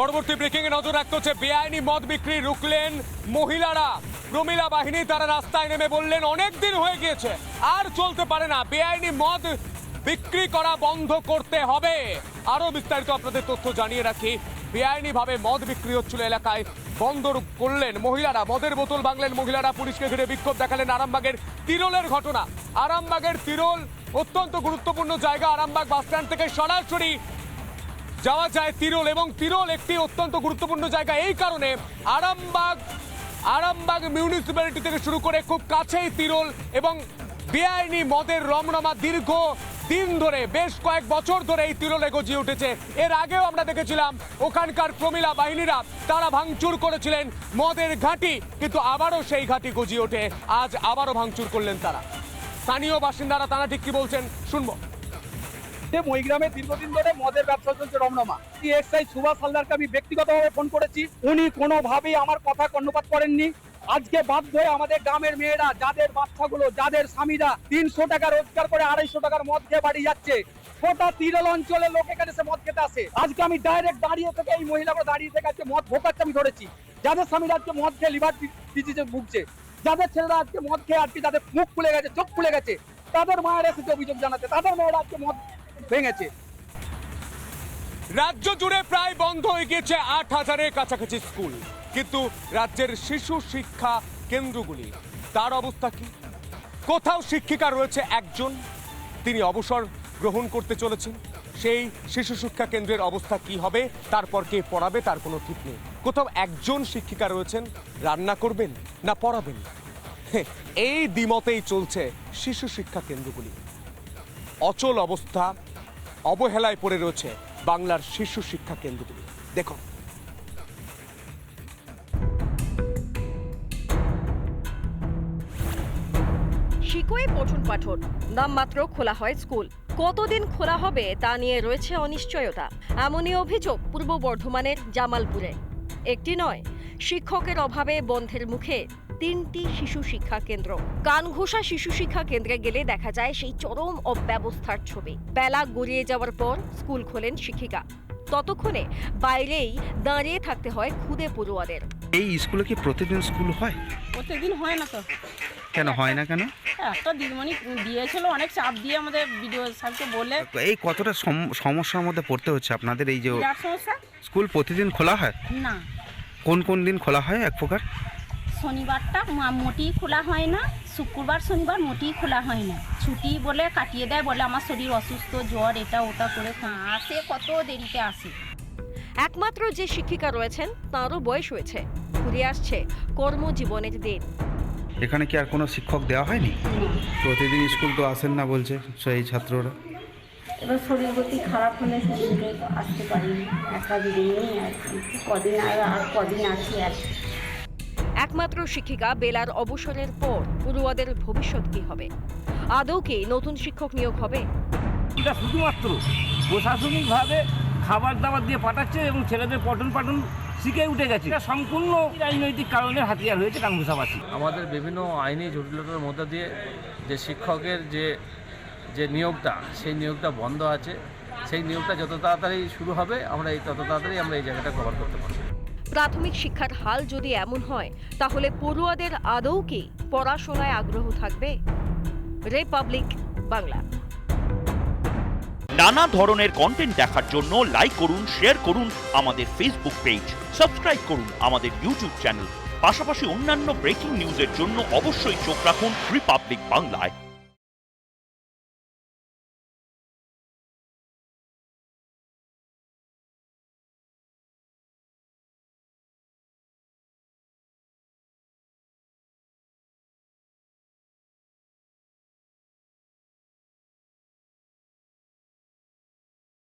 পরবর্তী breaking a নজর রাখতে হচ্ছে বেআইনি মদ বিক্রি রুখলেন মহিলারা। প্রমিলা বাহিনী তারা রাস্তায় নেমে বললেন, অনেক দিন হয়ে গিয়েছে, আর চলতে পারে না। বেআইনি মদ বিক্রি করা বন্ধ করতে হবে। আরও বিস্তারিত আপনাদের তথ্য জানিয়ে রাখি। বেআইনি ভাবে মদ বিক্রি হচ্ছিল এলাকায়, বন্ধ করলেন মহিলারা। মদের বোতল বাংলেন মহিলারা, পুলিশকে ঘিরে বিক্ষোভ দেখালেন আরামবাগের তিরোলের ঘটনা। আরামবাগের তিরোল অত্যন্ত গুরুত্বপূর্ণ জায়গা, আরামবাগ বাস স্ট্যান্ড থেকে সরাসরি যাওয়া যায় তিরোল এবং তিরোল একটি অত্যন্ত গুরুত্বপূর্ণ জায়গা। এই কারণে আরামবাগ আরামবাগ মিউনিসিপ্যালিটি থেকে শুরু করে খুব কাছেই তিরোল এবং বেআইনি মদের রমরমা দীর্ঘ দিন ধরে, বেশ কয়েক বছর ধরে এই তিরোলে গজিয়ে উঠেছে। এর আগেও আমরা দেখেছিলাম, ওখানকার প্রমিলা বাহিনীরা তারা ভাঙচুর করেছিলেন মদের ঘাঁটি, কিন্তু আবারও সেই ঘাঁটি গজিয়ে ওঠে। আজ আবারও ভাঙচুর করলেন তারা। স্থানীয় বাসিন্দারা তারা ঠিক কি বলছেন, শুনব। যে মহিগ্রামে দীর্ঘদিন ধরে মদের ব্যবসা চলছে রমরমা। এক্সাই সুভাষ হালদারকে আমি ব্যক্তিগতভাবে ফোন করেছি। উনি কোনোভাবেই আমার কথা কর্ণপাত করেননি। আজকে বাধ্য হয়ে আমাদের গ্রামের মেয়েরা, যাদের বাচ্চাগুলো, যাদের স্বামীরা তিনশো টাকা রোজগার করে আড়াইশো টাকার মদ খেয়ে বাড়ি যাচ্ছে, গোটা তিরল অঞ্চলের লোক এখানে সে মদ খেতে আসে। আজকে আমি ডাইরেক্ট দাঁড়িয়ে থেকে এই মহিলাগুলো দাঁড়িয়ে থেকে আজকে মদ ভোকাচ্ছে আমি ধরেছি। যাদের স্বামীরা আজকে মদ খেয়ে লিভার ডিজিজে ভুগছে, যাদের ছেলেরা আজকে মদ খেয়ে আজকে যাদের মুখ খুলে গেছে, চোখ খুলে গেছে, তাদের মায়ের এসেছে অভিযোগ জানাতে। তাদের মেয়েরা আজকে মদ ভেঙেছে। রাজ্য জুড়ে প্রায় বন্ধ হয়ে গিয়েছে আট হাজারের কাছাকাছি স্কুল। কিন্তু রাজ্যের শিশু শিক্ষা কেন্দ্রগুলি, তার অবস্থা কি? কোথাও শিক্ষিকা রয়েছে একজন, তিনি অবসর গ্রহণ করতে চলেছেন। সেই শিশু শিক্ষা কেন্দ্রের অবস্থা কি হবে, তারপর কে পড়াবে, তার কোনো ঠিক নেই। কোথাও একজন শিক্ষিকা রয়েছেন, রান্না করবেন না পড়াবেন? এই দ্বিমতেই চলছে শিশু শিক্ষা কেন্দ্রগুলি। অচল অবস্থা অবহেলায় পড়ে রয়েছে বাংলার শিশু শিক্ষা কেন্দ্রগুলি। দেখুন। শিকোয়ে পঠন পাঠন, নামমাত্র খোলা হয় স্কুল। কতদিন খোলা হবে তা নিয়ে রয়েছে অনিশ্চয়তা। এমনই অভিযোগ পূর্ব বর্ধমানের জামালপুরে। একটি নয়, শিক্ষকের অভাবে বন্ধের মুখে তিনটি শিশু শিক্ষা কেন্দ্র। কানঘোষা শিশু শিক্ষা কেন্দ্রে গেলে দেখা যায় সেই চরম অব্যবস্থার ছবি। বেলা গড়িয়ে যাওয়ার পর স্কুল খোলেন শিক্ষিকা। ততক্ষণে বাইরেই দাঁড়িয়ে থাকতে হয় খুদে পড়ুয়াদের। এই স্কুলে কি প্রতিদিন স্কুল হয়? প্রতিদিন হয় না তো। কেন হয় না কেন? একটা দিদিমণি দিয়েছিল অনেক চাপ দিয়ে আমাদের ভিডিও স্যারকে বলে। এই কতটা সম- সমস্যার মধ্যে পড়তে হচ্ছে আপনাদের এই যে সমস্যা। স্কুল প্রতিদিন খোলা হয়? না। কোন কোন দিন খোলা হয় এক প্রকার? শনিবারটা মোটেই খোলা হয় না শুক্রবার শনিবার মোটেই খোলা হয় না। ছুটি বলে কাটিয়ে দেয় বলে আমার শরীর অসুস্থ জ্বর এটা ওটা করে আসে কত দেরিতে আসে। একমাত্র যে শিক্ষিকা রয়েছেন তাঁরও বয়স হয়েছে ঘুরে আসছে কর্মজীবনের দিন। এখানে কি আর কোনো শিক্ষক দেওয়া হয়নি? প্রতিদিন স্কুল তো আসেন না বলছে সেই ছাত্ররা। এবার শরীর গতি খারাপ হলে আসতে পারিনি একা কদিন আর কদিন আছি আর। একমাত্র শিক্ষিকা বেলার অবসরের পর পড়ুয়াদের ভবিষ্যৎ কি হবে? আদৌ কি নতুন শিক্ষক নিয়োগ হবে? এটা শুধুমাত্র প্রশাসনিকভাবে খাবার দাবার দিয়ে পাঠাচ্ছে এবং ছেলেদের পঠন পাঠন শিখে উঠে গেছে। এটা সম্পূর্ণ রাজনৈতিক কারণে হাতিয়ার হয়েছে কাঙ্গুসাবাসী আমাদের বিভিন্ন আইনি জটিলতার মধ্যে দিয়ে যে শিক্ষকের যে যে নিয়োগটা সেই নিয়োগটা বন্ধ আছে। সেই নিয়োগটা যত তাড়াতাড়ি শুরু হবে আমরা এই তত তাড়াতাড়ি আমরা এই জায়গাটা কভার করতে পারব। প্রাথমিক শিক্ষার হাল যদি এমন হয়, তাহলে পড়ুয়াদের আদৌ কি পড়াশোনায় আগ্রহ থাকবে? রিপাবলিক বাংলা। নানা ধরনের কন্টেন্ট দেখার জন্য লাইক করুন শেয়ার করুন আমাদের ফেসবুক পেজ সাবস্ক্রাইব করুন আমাদের ইউটিউব চ্যানেল পাশাপাশি অন্যান্য ব্রেকিং নিউজের জন্য অবশ্যই চোখ রাখুন রিপাবলিক বাংলায়